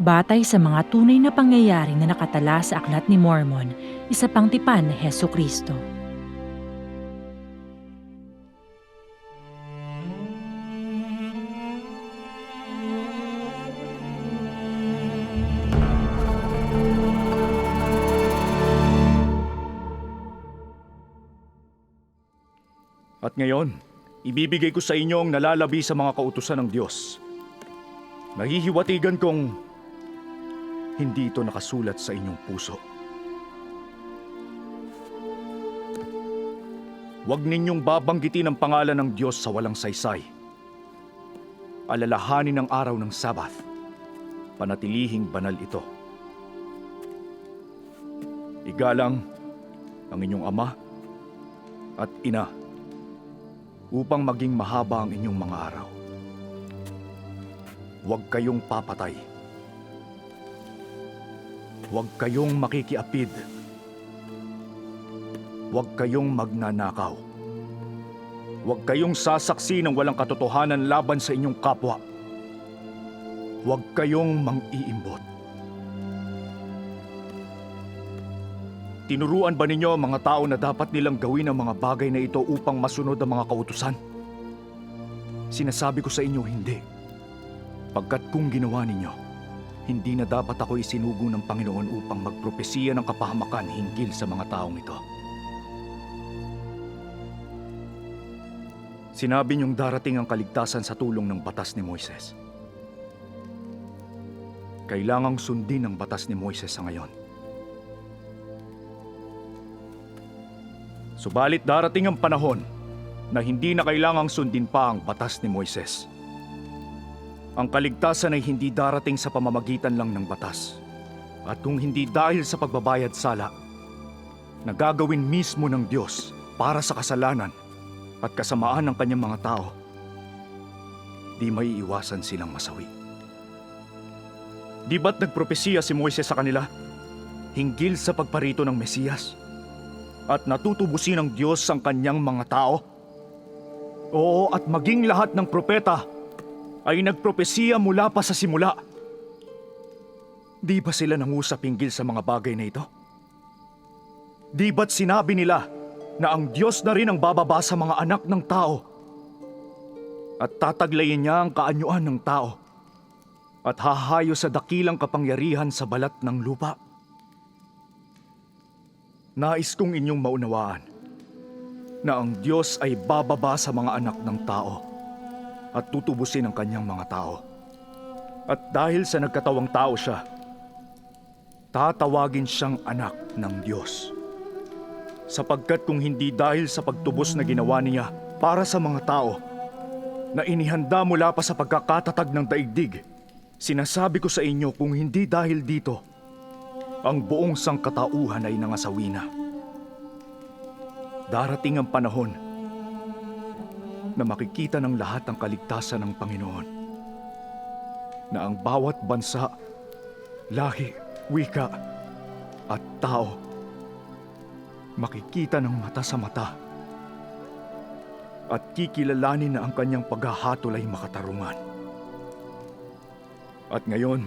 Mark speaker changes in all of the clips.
Speaker 1: Batay sa mga tunay na pangyayari na nakatala sa Aklat ni Mormon, isa pang tipan ni Heso Kristo.
Speaker 2: At ngayon, ibibigay ko sa inyo ang nalalabi sa mga kautusan ng Diyos. Nahihiwatigan kong hindi ito nakasulat sa inyong puso. Huwag ninyong babanggitin ang pangalan ng Diyos sa walang saysay. Alalahanin ang araw ng Sabath. Panatilihing banal ito. Igalang ang inyong ama at ina upang maging mahaba ang inyong mga araw. Huwag kayong papatay. Huwag kayong makikiapid. Huwag kayong magnanakaw. Huwag kayong sasaksi ng walang katotohanan laban sa inyong kapwa. Huwag kayong mang-iimbot. Tinuruan ba ninyo ang mga tao na dapat nilang gawin ang mga bagay na ito upang masunod ang mga kautusan? Sinasabi ko sa inyo, hindi. Pagkat kung ginawa ninyo, hindi na dapat ako isinugo ng Panginoon upang magpropesiya ng kapahamakan hinggil sa mga taong ito. Sinabi niyong darating ang kaligtasan sa tulong ng batas ni Moises. Kailangang sundin ang batas ni Moises sa ngayon. Subalit darating ang panahon na hindi na kailangang sundin pa ang batas ni Moises. Ang kaligtasan ay hindi darating sa pamamagitan lang ng batas. At kung hindi dahil sa pagbabayad sala, na gagawin mismo ng Diyos para sa kasalanan at kasamaan ng kanyang mga tao, di may iwasan silang masawi. Di ba't nagpropesiya si Moises sa kanila hinggil sa pagparito ng Mesiyas? at natutubusin ng Diyos ang kanyang mga tao? Oo, at maging lahat ng propeta ay nagpropesiya mula pa sa simula. Di ba sila nangusap hinggil sa mga bagay na ito? Di ba't sinabi nila na ang Diyos na rin ang bababa sa mga anak ng tao at tataglayin niya ang kaanyuan ng tao at hahayo sa dakilang kapangyarihan sa balat ng lupa? Nais kong inyong maunawaan na ang Diyos ay bababa sa mga anak ng tao at tutubusin ang kanyang mga tao. At dahil sa nagkatawang tao siya, tatawagin siyang anak ng Diyos. Sapagkat kung hindi dahil sa pagtubos na ginawa niya para sa mga tao na inihanda mula pa sa pagkakatatag ng daigdig, sinasabi ko sa inyo kung hindi dahil dito, ang buong sangkatauhan ay nangasawi na. Darating ang panahon na makikita ng lahat ang kaligtasan ng Panginoon. Na ang bawat bansa, lahi, wika, at tao makikita ng mata sa mata at kikilalanin na ang kanyang paghahatol ay makatarungan. At ngayon,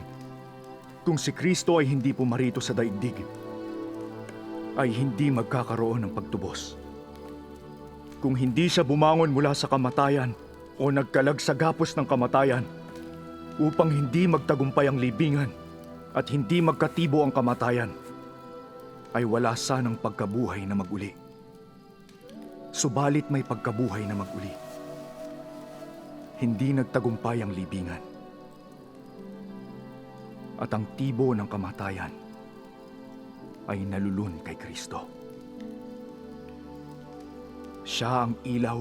Speaker 2: kung si Kristo ay hindi pumarito sa daigdig, ay hindi magkakaroon ng pagtubos. Kung hindi siya bumangon mula sa kamatayan o nagkalag sa gapos ng kamatayan upang hindi magtagumpay ang libingan at hindi magkatibo ang kamatayan, ay wala sanang pagkabuhay na maguli. Subalit may pagkabuhay na maguli. Hindi nagtagumpay ang libingan at ang tibo ng kamatayan ay nalulun kay Kristo. Siya ang ilaw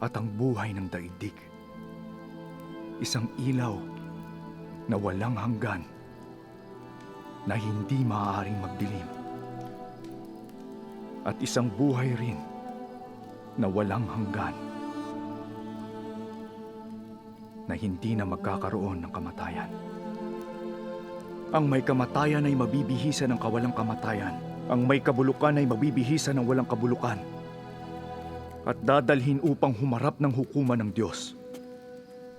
Speaker 2: at ang buhay ng daigdig. Isang ilaw na walang hanggan na hindi maaaring magdilim. At isang buhay rin na walang hanggan na hindi na magkakaroon ng kamatayan. Ang may kamatayan ay mabibihisa ng kawalang kamatayan. Ang may kabulukan ay mabibihisa ng walang kabulukan. At dadalhin upang humarap ng hukuman ng Diyos.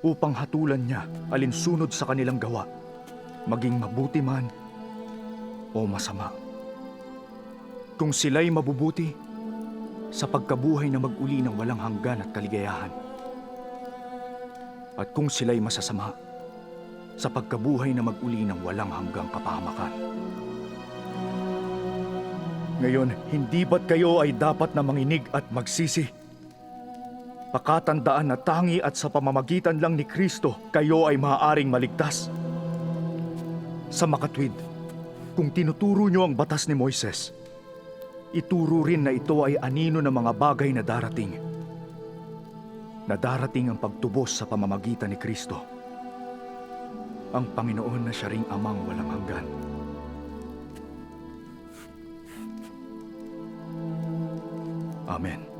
Speaker 2: Upang hatulan niya alinsunod sa kanilang gawa. maging mabuti man o masama. Kung sila'y mabubuti, sa pagkabuhay na mag-uli ng walang hanggan at kaligayahan. At kung sila'y masasama, sa pagkabuhay na mag-uli ng walang hanggang kapahamakan. Ngayon, hindi ba't kayo ay dapat na manginig at magsisi? Pakatandaan na tangi at sa pamamagitan lang ni Kristo, kayo ay maaaring maligtas. Sa makatwid, kung tinuturo nyo ang batas ni Moises, ituro rin na ito ay anino ng mga bagay na darating. Na darating ang pagtubos sa pamamagitan ni Kristo. Ang Panginoon na siya ring amang walang hanggan. Amen.